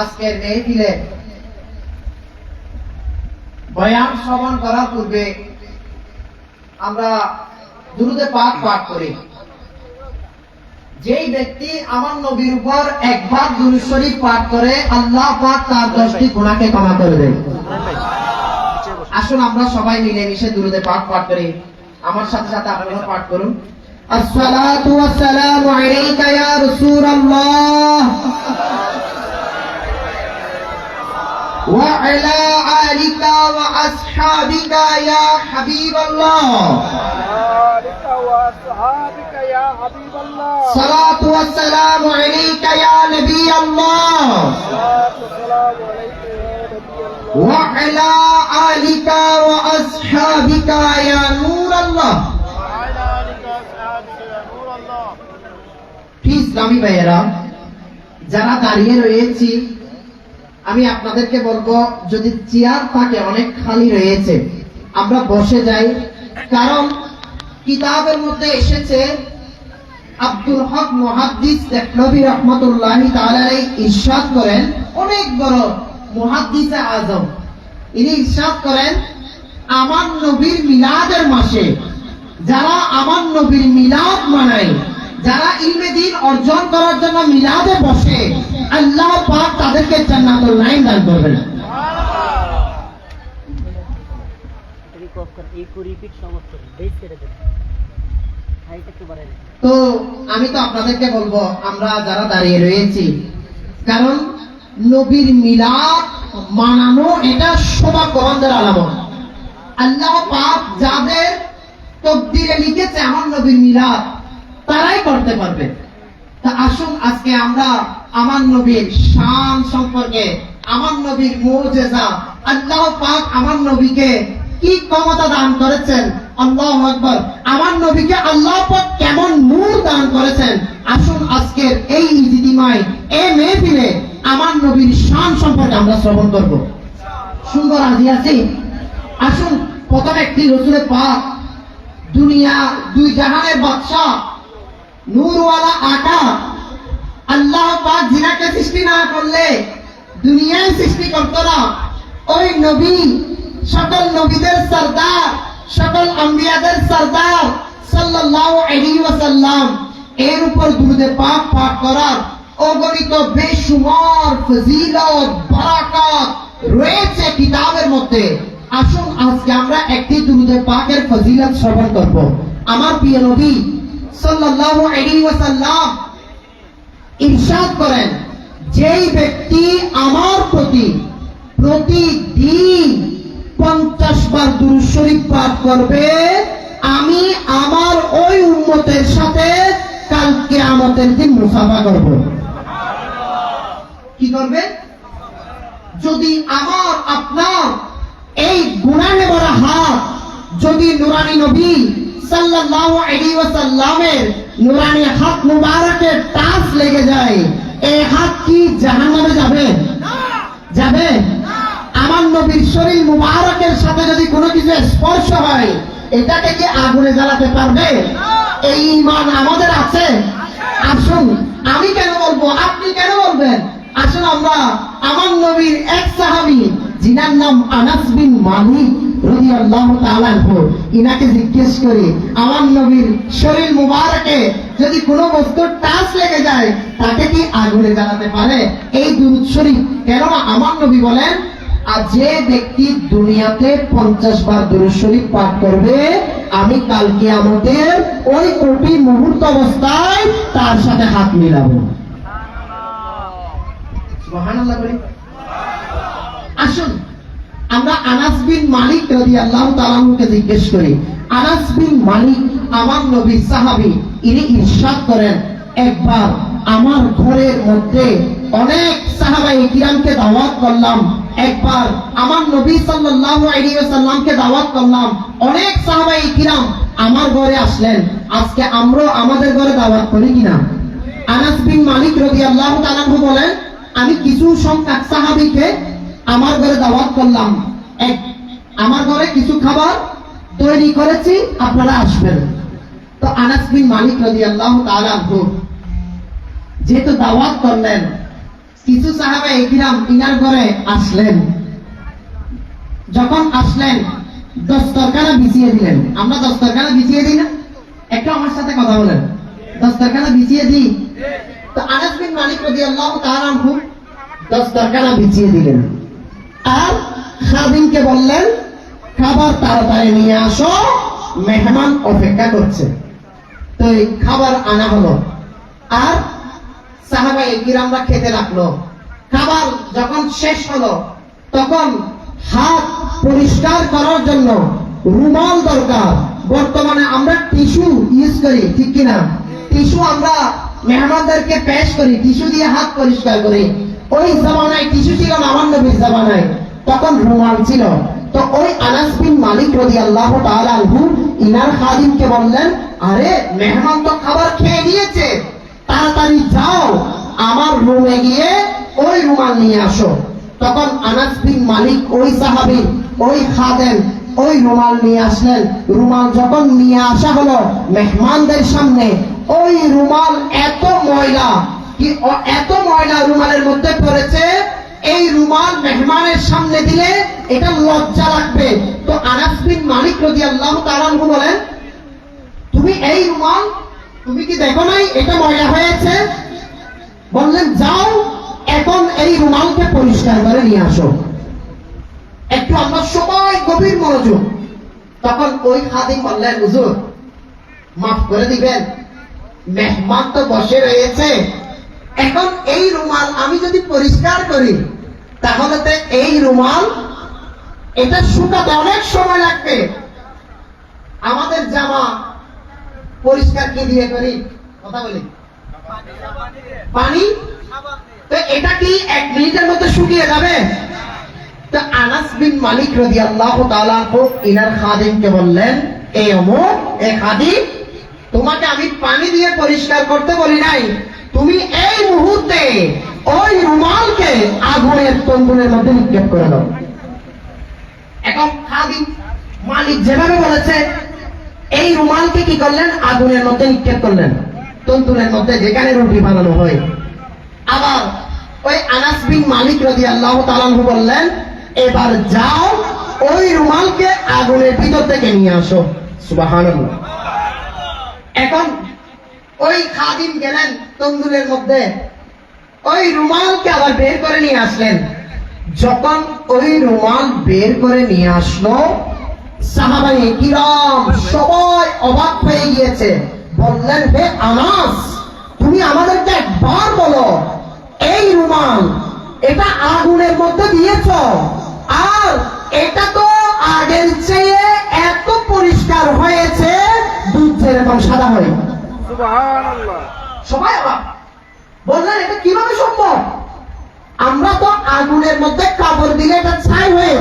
আজকের মেহফিলে বয়ান শ্রবণ করার পূর্বে আমরা দুরুদে পাক পাঠ করি। যেই ব্যক্তি আমার নবীর উপর একবার দুরুদ শরীফ পাঠ করে, আল্লাহ পাক তার দশটি গুণাকে ক্ষমা করে দেন। আসুন আমরা সবাই মিলে মিশে দুরুদে পাক পাঠ করি। আমার সাথে সাথে আপনারা পাঠ করুন। আসসালাতু ওয়াসসালামু আলাইকা ইয়া রাসূলুল্লাহ। وعلى آلك وأصحابك يا حبيب الله آلك وأصحابك يا حبيب الله صلاة والسلام عليك يا نبي الله صلاة والسلام عليك يا نبي الله وعلى آلك وأصحابك يا نور الله وعلى آلك وأصحابك يا نور الله প্লিজ ইসলামী ভাইয়েরা যারা দাঁড়িয়ে রয়েছি আমি আপনাদেরকে বলব, যদি চেয়ার থাকে অনেক খালি রয়েছে, আমরা বসে যাই। কারণ কিতাবের মধ্যে এসেছে, আব্দুল হক মুহাদ্দিস দেখলবি রহমতুল্লাহ তাআলাই ইরশাদ করেন, অনেক বড় মুহাদ্দিসে আজম। ইনি ইরশাদ করেন, আমার নবীর মিলাদের মাসে। যারা আমার নবীর মিলাদ মানায়, যারা ইলমে দিন অর্জন করার জন্য মিলাদে বসে আল্লাহ পাক তাদেরকে জান্নাতুল নাইম দান করবেন রিক অফ কর এই কো রিপিট সমস্ত বেস কেটে দেন হাইট একটু বাড়াই দেন তো আমি তো আপনাদেরকে বলব, আমরা যারা দাঁড়িয়ে রয়েছি, কারণ নবীর মিলাদ মানানো এটা সৌভাগ্যবানদের আলামত। আল্লাহ পাক যাদের তকদিরে লিখেছে আমার নবীর মিলাদ, তারাই করতে পারবে। তা আসুন আজকে আমরা আমার নবীর শান সম্পর্কে, আমার নবীর মুজিজা, আল্লাহ পাক আমার নবীকে কি ক্ষমতা দান করেছেন? আল্লাহ আকবার। আমার নবীকে আল্লাহ পাক কেমন নূর দান করেছেন? আসুন আজকের এই ইজিদিমায় এই মেহফিলে আমার নবীর শান সম্পর্কে আমরা শ্রবণ করব। সুন্দর আজি আছি? আসুন, প্রথম একটি রসুলের পাক, দুনিয়া, দুই জাহানের বাদশাহ, নূরওয়ালা আকা আল্লাহ পাক জিনাকে সৃষ্টি না করলে দুনিয়ায় সৃষ্টি করতো না। ওই নবী, সকল নবীদের সর্দার, সকল আম্বিয়াদের সর্দার সাল্লাল্লাহু আলাইহি ওয়াসাল্লাম, এর উপর দুরুদে পাক পাঠ করার অগণিত বেশুমার ফজিলত, বারাকাত রয়েছে কিতাবের মধ্যে। আসুন আজকে আমরা একটি দুরুদে পাকের ফজিলত শ্রবণ করব। আমার প্রিয় নবী সাল্লাল্লাহু আলাইহি ওয়াসাল্লাম ইরশাদ করেন, যেই ব্যক্তি আমার প্রতি প্রতিদিন পঞ্চাশ বার দুরূদ শরীফ পাঠ করবে, আমি আমার ওই উম্মতের সাথে কালকে আমাদের দিন মুসাফা করব। কি করবে? যদি আমার, আপনার এই গুনাহে ভরা হাত যদি নুরানি নবী সাল্লাল্লাহু আলাইহি ওয়াসাল্লামের নুরানি হাত মুবারকের টাচ লেগে যায়। এই হাত কি জাহান্নামে যাবে? যাবে? আমার নবীর শরীর মুবারকের সাথে যদি কোনো কিছু স্পর্শ হয় এটাকে কি আগুনে জ্বালাতে পারবে? এই ইমান আমাদের আছে। আসুন আমি কেন বলব? আপনি কেন বলবেন? আসুন আমরা আমার নবীর এক সাহাবী যিনার নাম আনাস বিন মালিক। যে ব্যক্তি দুনিয়াতে পঞ্চাশ বার দুরূদ শরীফ পাঠ করবে, আমি কালকে আমাদের ওই কোটি মুহূর্ত অবস্থায় তার সাথে হাত মিলাবো। আসুন আমরা আনাস বিন মালিক রাদিয়াল্লাহু তাআলাকে জিজ্ঞেস করি, আনাস বিন মালিক আমার নবী সাহাবী, ইনি ইরশাদ করেন, একবার আমার ঘরের মধ্যে অনেক সাহাবাই কিরামকে দাওয়াত করলাম, একবার আমার নবী সাল্লাল্লাহু আলাইহি ওয়াসাল্লামকে দাওয়াত করলাম, অনেক সাহাবাই কিরাম আমার ঘরে আসলেন, আজকে আমরাও আমাদের ঘরে দাওয়াত করি কিনা? আনাস বিন মালিক রাদিয়াল্লাহু তাআলা বলেন, আমি কিছু সংখ্যক সাহাবীকে আমার ঘরে দাওয়াত করলাম। এক, আমার ঘরে কিছু খাবার তৈরি করেছি, আপনারা আসবেন। তো আনাস বিন মালিক তাআলা আনহু, যেহেতু দাওয়াত করলেন, কিছু সাহাবা ইকিরাম ইনার ঘরে আসলেন। যখন আসলেন, দস্তরখানা বিছিয়ে দিলেন। আমরা দস্তরখানা বিছিয়ে দিই না? একটু আমার সাথে কথা বলেন। দস্তরখানা বিছিয়ে দিই? তো আনাস বিন মালিক রাদিয়াল্লাহু তাআলা আনহু দস্তরখানা বিছিয়ে দিলেন। আর খাদিমকে বললেন, খাবার তাড়াতাড়ি নিয়ে আসো, মেহমান অপেক্ষা করছে। তো এই খাবার আনা হলো। আর সাহাবাই কিরামরা খেতে লাগল। খাবার যখন শেষ হলো, তখন হাত পরিষ্কার করার জন্য রুমাল দরকার। বর্তমানে আমরা টিস্যু ইউজ করি, ঠিক কিনা? টিস্যু আমরা মেহমানদেরকে পেশ করি, টিস্যু দিয়ে হাত পরিষ্কার করি। ওই জামানায়, কিছু ছিল না, আমার নবীর জামানায়। তখন রুমাল ছিল। তো ওই আনাস বিন মালিক রদি আল্লাহ আনহু ইনার খাদিমকে বললেন, আরে, মেহমান তো খাবার খেয়ে নিয়েছে। তাড়াতাড়ি যাও, আমার রুমে গিয়ে ওই রুমাল নিয়ে আসো। তখন আনাস বিন মালিক ওই সাহাবি, ওই খাদেম, ওই রুমাল নিয়ে আসলেন। রুমাল যখন নিয়ে আসা হলো, মেহমানদের সামনে, ওই রুমাল এত ময়লা কি এত ময়লা রুমালের মধ্যে পড়েছে, এই রুমাল মেহমানের সামনে দিলে এটা লজ্জা লাগবে। তো আনাস বিন মালিক রদি আল্লাহ তারানহু বলেন, তুমি এই রুমাল, তুমি কি দেখো নাই? এটা ময়লা হয়েছে? বললেন, যাও, এখন এই রুমালকে পরিষ্কার করে নিয়ে আসো। একটু আমরা সবাই গভীর মনোযোগ। তখন ওই খাদিম বললেন, হুজুর, মাফ করে দিবেন, মেহমান তো বসে রয়েছে। এখন এই রুমাল আমি যদি পরিষ্কার করি, তাহলে তো এই রুমাল, এটা শুকাতে অনেক সময় লাগবে। আমাদের জামা পরিষ্কার কি দিয়ে করি? কথা বলি। পানি? তো এটা কি এক মিনিটের মধ্যে শুকিয়ে যাবে? তো আনাস বিন মালিক রদি আল্লাহ ইনার খাদিমকে বললেন এই অমুক এ খাদিম, তোমাকে আমি পানি দিয়ে পরিষ্কার করতে বলি নাই। তুমি এই মুহূর্তে ওই রুমালকে আগুনের তন্দুরের মধ্যে নিক্ষেপ করে দাও এখন খাদিম মালিক যেভাবে বলেছে, এই রুমালকে কি করলেন? আগুনের মধ্যে নিক্ষেপ করলেন। তন্তুরের মধ্যে যেখানে রুটি বানানো হয়। আবার ওই আনাস বিন মালিক রদি আল্লাহ তালানহু বললেন, এবার যাও, ওই রুমালকে আগুনের ভিতর থেকে নিয়ে আসো। সুবাহান এখন ওই খাদিম গেলেন তন্দুরের মধ্যে। ওই রুমালকে আবার বের করে নিয়ে আসলেন। যখন ওই রুমাল বের করে নিয়ে আসলো সাহাবাই কিরাম সবাই অবাক হয়ে গিয়েছে। বললেন, হে আনাস, তুমি আমাদেরকে একবার বলো, এই রুমাল এটা আগুনের মধ্যে দিয়েছ? আর এটা তো আগের চেয়ে এত পরিষ্কার হয়েছে দুধ যেরকম সাদা হয়। এটা কীভাবে সম্ভব? আমরা তো আগুনের মধ্যে কাপড় দিলে এটা ছাই হয়ে